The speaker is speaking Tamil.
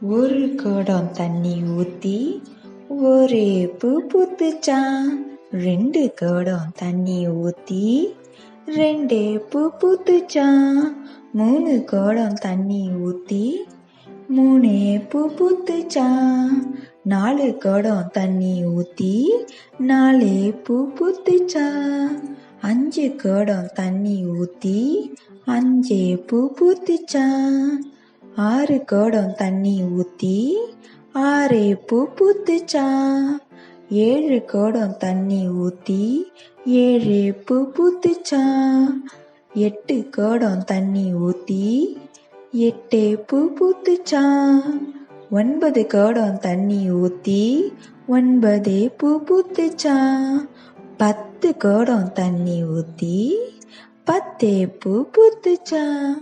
ஒரு குடம் தண்ணி ஊத்தி ஒரே பூ பூத்துச்சான் ரெண்டு குடம் தண்ணி ஊத்தி ரெண்டே பூ பூத்துச்சான் மூணு குடம் தண்ணி ஊத்தி மூணே பூ பூத்துச்சான் நாலு குடம் தண்ணி ஊத்தி நாலே பூ பூத்துச்சான் அஞ்சு குடம் தண்ணி ஊத்தி அஞ்சே பூ பூத்துச்சான் ஆறு குடம் தண்ணி ஊத்தி ஆறே பூ பூத்துச்சான் ஏழு குடம் தண்ணி ஊத்தி ஏழே பூ பூத்துச்சான் எட்டு குடம் தண்ணி ஊத்தி எட்டே பூ பூத்துச்சான் ஒன்பது குடம் தண்ணி ஊத்தி ஒன்பதே பூ பூத்துச்சான் பத்து குடம் தண்ணி ஊத்தி பத்தே பூ பூத்துச்சான்